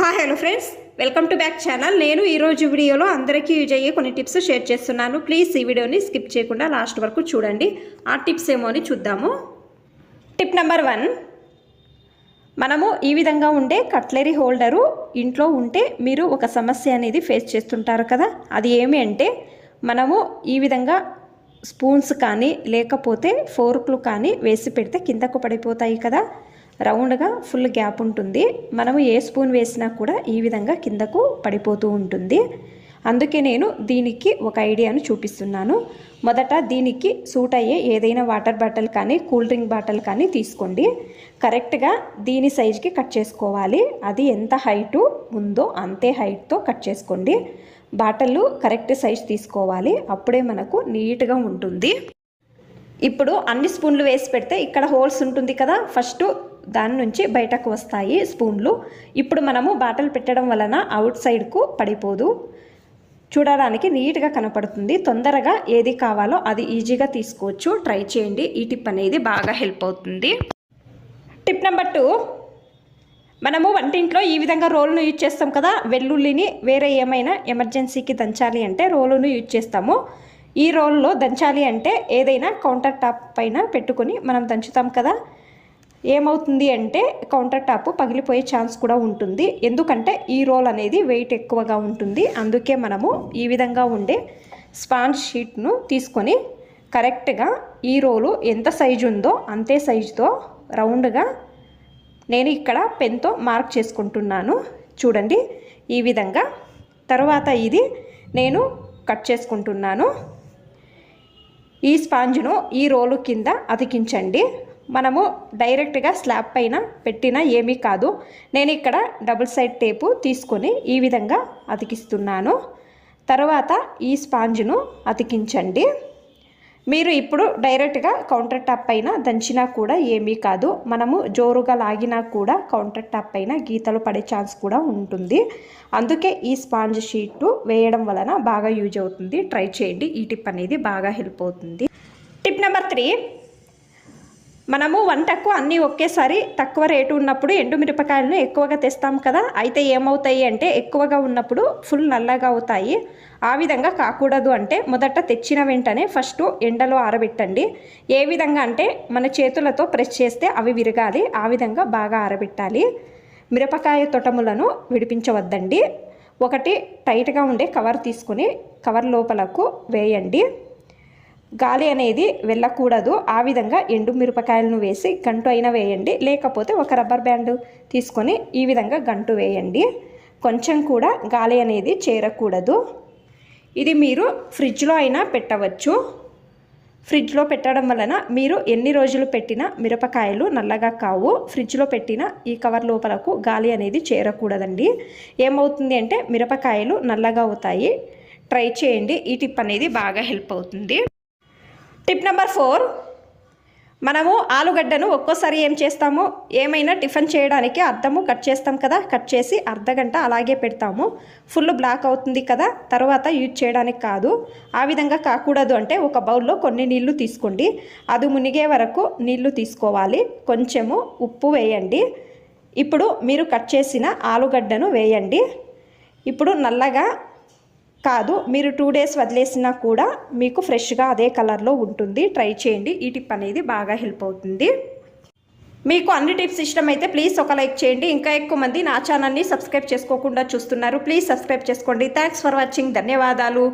Hi hello friends. Welcome to back channel. నేను ఈరోజు వీడియోలో అందరికీ యూజ్ అయ్యే కొన్ని టిప్స్ షేర్ చేస్తున్నాను. ప్లీజ్ ఈ వీడియోని స్కిప్ చేయకుండా లాస్ట్ వరకు చూడండి. ఆ టిప్స్ ఏమో అని చూద్దాము. Tip number one. మనము ఈ విధంగా ఉండే కట్లరీ హోల్డరు ఇంట్లో ఉంటే మీరు ఒక సమస్య అనేది ఫేస్ చేస్తుంటారు కదా. అది ఏమి అంటే మనము ఈ విధంగా స్పూన్స్ కానీ లేకపోతే ఫోర్క్లు కానీ వేసి పెడితే కిందకు పడిపోతాయి కదా. రౌండ్గా ఫుల్ గ్యాప్ ఉంటుంది. మనము ఏ స్పూన్ వేసినా కూడా ఈ విధంగా కిందకు పడిపోతూ ఉంటుంది. అందుకే నేను దీనికి ఒక ఐడియాను చూపిస్తున్నాను. మొదట దీనికి సూట్ అయ్యే ఏదైనా వాటర్ బాటిల్ కానీ కూల్ డ్రింక్ బాటిల్ కానీ తీసుకోండి. కరెక్ట్గా దీని సైజ్కి కట్ చేసుకోవాలి. అది ఎంత హైటు ఉందో అంతే హైట్తో కట్ చేసుకోండి. బాటలు కరెక్ట్ సైజ్ తీసుకోవాలి. అప్పుడే మనకు నీట్గా ఉంటుంది. ఇప్పుడు అన్ని స్పూన్లు వేసి పెడితే ఇక్కడ హోల్స్ ఉంటుంది కదా. ఫస్ట్ దాని నుంచి బయటకు వస్తాయి స్పూన్లు. ఇప్పుడు మనము బాటల్ పెట్టడం వలన అవుట్ సైడ్కు పడిపోదు. చూడడానికి నీట్గా కనపడుతుంది. తొందరగా ఏది కావాలో అది ఈజీగా తీసుకోవచ్చు. ట్రై చేయండి. ఈ టిప్ అనేది బాగా హెల్ప్ అవుతుంది. Tip number two. మనము వంటింట్లో ఈ విధంగా రోలును యూజ్ చేస్తాం కదా. వెల్లుల్లిని వేరే ఏమైనా ఎమర్జెన్సీకి దంచాలి అంటే రోలును యూజ్ చేస్తాము. ఈ రోల్లో దంచాలి అంటే ఏదైనా కౌంటర్ టాప్ పైన పెట్టుకొని మనం దంచుతాం కదా. ఏమవుతుంది అంటే కౌంటర్ టాప్ పగిలిపోయే ఛాన్స్ కూడా ఉంటుంది. ఎందుకంటే ఈ రోల్ అనేది వెయిట్ ఎక్కువగా ఉంటుంది. అందుకే మనము ఈ విధంగా ఉండే స్పాంజ్ షీట్ను తీసుకొని కరెక్ట్గా ఈ రోలు ఎంత సైజు ఉందో అంతే సైజుతో రౌండ్గా నేను ఇక్కడ పెన్తో మార్క్ చేసుకుంటున్నాను. చూడండి ఈ విధంగా. తర్వాత ఇది నేను కట్ చేసుకుంటున్నాను. ఈ స్పాంజ్ను ఈ రోలు కింద అతికించండి. మనము డైరెక్ట్గా స్లాబ్ పైన పెట్టినా ఏమీ కాదు. నేను ఇక్కడ డబుల్ సైడ్ టేపు తీసుకొని ఈ విధంగా అతికిస్తున్నాను. తర్వాత ఈ స్పాంజ్ను అతికించండి. మీరు ఇప్పుడు డైరెక్ట్గా కౌంటర్ టాప్ పైన దంచినా కూడా ఏమీ కాదు. మనము జోరుగా లాగినా కూడా కౌంటర్ టాప్ పైన గీతలు పడే ఛాన్స్ కూడా ఉంటుంది. అందుకే ఈ స్పాంజ్ షీట్ వేయడం వలన బాగా యూజ్ అవుతుంది. ట్రై చేయండి. ఈ టిప్ అనేది బాగా హెల్ప్ అవుతుంది. Tip number three. మనము వంటకు అన్నీ ఒకేసారి తక్కువ రేటు ఉన్నప్పుడు ఎండుమిరపకాయలను ఎక్కువగా తెస్తాం కదా. అయితే ఏమవుతాయి అంటే ఎక్కువగా ఉన్నప్పుడు ఫుల్ నల్లగా అవుతాయి. ఆ విధంగా కాకూడదు అంటే మొదట తెచ్చిన వెంటనే ఫస్ట్ ఎండలో ఆరబెట్టండి. ఏ విధంగా అంటే మన చేతులతో ప్రెస్ చేస్తే అవి విరగాలి. ఆ విధంగా బాగా ఆరబెట్టాలి. మిరపకాయ తొటములను విడిపించవద్దండి. ఒకటి టైట్గా ఉండే కవర్ తీసుకుని కవర్ లోపలకు వేయండి. గాలి అనేది వెళ్ళకూడదు. ఆ విధంగా ఎండు మిరపకాయలను వేసి గంటు అయినా వేయండి. లేకపోతే ఒక రబ్బర్ బ్యాండ్ తీసుకొని ఈ విధంగా గంటు వేయండి. కొంచెం కూడా గాలి అనేది చేరకూడదు. ఇది మీరు ఫ్రిడ్జ్లో అయినా పెట్టవచ్చు. ఫ్రిడ్జ్లో పెట్టడం వలన మీరు ఎన్ని రోజులు పెట్టినా మిరపకాయలు నల్లగా కావు. ఫ్రిడ్జ్లో పెట్టిన ఈ కవర్ లోపలకు గాలి అనేది చేరకూడదండి. ఏమవుతుంది అంటే మిరపకాయలు నల్లగా అవుతాయి. ట్రై చేయండి. ఈ టిప్ అనేది బాగా హెల్ప్ అవుతుంది. టిప్ నెంబర్ ఫోర్ మనము ఆలుగడ్డను ఒక్కోసారి ఏం చేస్తాము? ఏమైనా టిఫిన్ చేయడానికి అద్దము కట్ చేస్తాం కదా? కట్ చేసి అర్ధగంట అలాగే పెడతాము. ఫుల్ బ్లాక్ అవుతుంది కదా? తర్వాత యూజ్ చేయడానికి కాదు. ఆ విధంగా కాకూడదు అంటే ఒక బౌల్లో కొన్ని నీళ్ళు తీసుకోండి. అది మునిగే వరకు నీళ్ళు తీసుకోవాలి. కొంచెము ఉప్పు వేయండి. ఇప్పుడు మీరు కట్ చేసిన ఆలుగడ్డను వేయండి. ఇప్పుడు నల్లగా కాదు మీరు టూ డేస్ వదిలేసినా కూడా మీకు ఫ్రెష్గా అదే కలర్లో ఉంటుంది. ట్రై చేయండి. ఈ టిప్ అనేది బాగా హెల్ప్ అవుతుంది. మీకు అన్ని టిప్స్ ఇష్టమైతే ప్లీజ్ ఒక లైక్ చేయండి. ఇంకా ఎక్కువ మంది నా ఛానల్ని సబ్స్క్రైబ్ చేసుకోకుండా చూస్తున్నారు. ప్లీజ్ సబ్స్క్రైబ్ చేసుకోండి. థ్యాంక్స్ ఫర్ వాచింగ్ ధన్యవాదాలు.